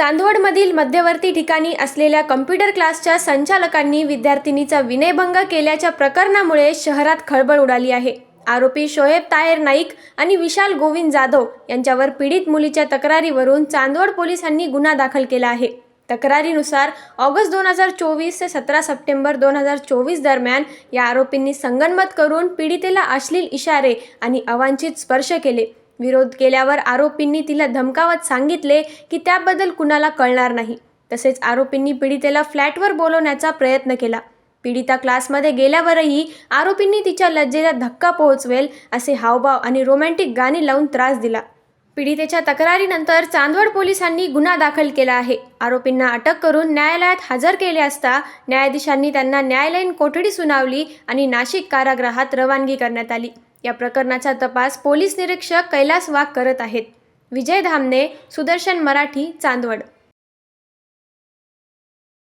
चांदवडमधील मध्यवर्ती ठिकाणी असलेल्या कम्प्युटर क्लासच्या संचालकांनी विद्यार्थिनीचा विनयभंग केल्याच्या प्रकरणामुळे शहरात खळबळ उडाली आहे. आरोपी शोएब ताहेर नाईक आणि विशाल गोविंद जाधव यांच्यावर पीडित मुलीच्या तक्रारीवरून चांदवड पोलिसांनी गुन्हा दाखल केला आहे. तक्रारीनुसार ऑगस्ट दोन हजार चोवीस ते सतरा सप्टेंबर दोन हजार चोवीस दरम्यान या आरोपींनी संगनमत करून पीडितेला अश्लील इशारे आणि अवांछित स्पर्श केले. विरोध केल्यावर आरोपींनी तिला धमकावत सांगितले की त्याबद्दल कुणाला कळणार नाही. तसेच आरोपींनी पीडितेला फ्लॅटवर बोलवण्याचा प्रयत्न केला. पीडिता क्लासमध्ये गेल्यावरही आरोपींनी तिच्या लज्जेला धक्का पोहोचवेल असे हावभाव आणि रोमॅन्टिक गाणी लावून त्रास दिला. पीडितेच्या तक्रारीनंतर चांदवड पोलिसांनी गुन्हा दाखल केला आहे. आरोपींना अटक करून न्यायालयात हजर केले असता न्यायाधीशांनी त्यांना न्यायालयीन कोठडी सुनावली आणि नाशिक कारागृहात रवानगी करण्यात आली. या प्रकरणाचा तपास पोलीस निरीक्षक कैलास वाघ करत आहेत. विजय धामणे सुदर्शन मराठी चांदवड.